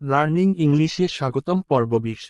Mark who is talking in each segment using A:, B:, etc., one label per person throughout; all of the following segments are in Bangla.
A: লার্নিং ইংলিশে স্বাগতম পর্ব বিশ।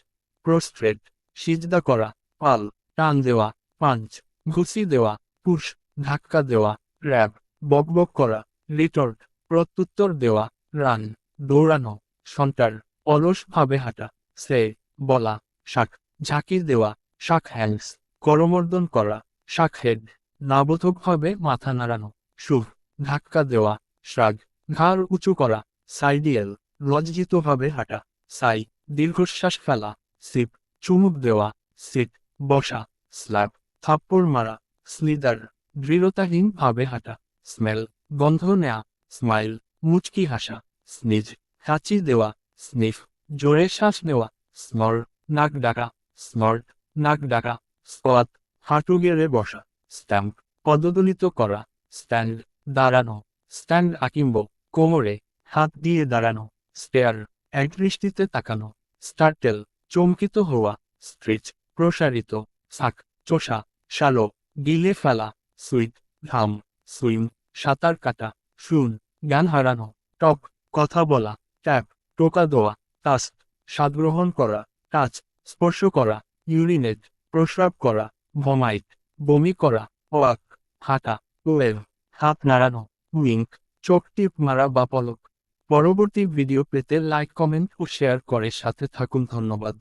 A: প্রোস্ট্রেট সিজদা করা, পাল, টান দেওয়া, পাঞ্চ ঘুষি দেওয়া, পুশ, ধাক্কা দেওয়া, র্যাব বকবক করা রিটর্ট প্রত্যুত্তর দেওয়া, রান, দৌড়ানো, সন্টার অলসভাবে হাঁটা, সে, বলা, শাক, ঝাঁকি দেওয়া, শাক হ্যান্ডস, করমর্দন করা, শাক হেড নাবোধকভাবে মাথা নাড়ানো, শুভ, ধাক্কা দেওয়া শ্রাগ ঘাড় উঁচু করা, সাইডিয়াল লজ্জিতভাবে হাঁটা, সাই, দীর্ঘশ্বাস ফেলা, সিপ, চুমুক দেওয়া, সিট, বসা স্ল্যাপ থাপ্পড় মারা, স্লিদার, দৃঢ়তাহীনভাবে হাঁটা, স্মেল, গন্ধ নেয়া, স্মাইল, মুচকি হাসা, স্নিজ হাঁচি দেওয়া, স্নিফ, জোরে শ্বাস নেওয়া, স্নর, নাক ডাকা স্নর্ট নাক ডাকা, স্কোয়াত, হাঁটু গেড়ে বসা, স্ট্যাম্প, পদদলিত করা, স্ট্যান্ড, দাঁড়ানো, স্ট্যান্ড আকিম্ব, কোমরে, হাত দিয়ে দাঁড়ানো। স্টেয়ার একদৃষ্টিতে তাকানো, স্টার্টেল, চমকিত হওয়া, স্ট্রিচ, প্রসারিত সাক চোষা, শালো, গিলে ফেলা, সুইট, ঘাম, সুইম, সাঁতার কাটা, শুন, জ্ঞান হারানো, টক, কথা বলা, ট্যাপ, টোকা দেওয়া টাস্ক স্বাদ গ্রহণ করা, টাচ, স্পর্শ করা, ইউরিনেট, প্রস্রাব করা, ভমাইট, বমি করা, ওয়াক, হাঁটা, ওয়েভ, হাত নাড়ানো, উইঙ্ক, চোখ টিপ মারা বা পলক। পরবর্তী ভিডিও পেতে লাইক কমেন্ট ও শেয়ার করে সাথে থাকুন। ধন্যবাদ।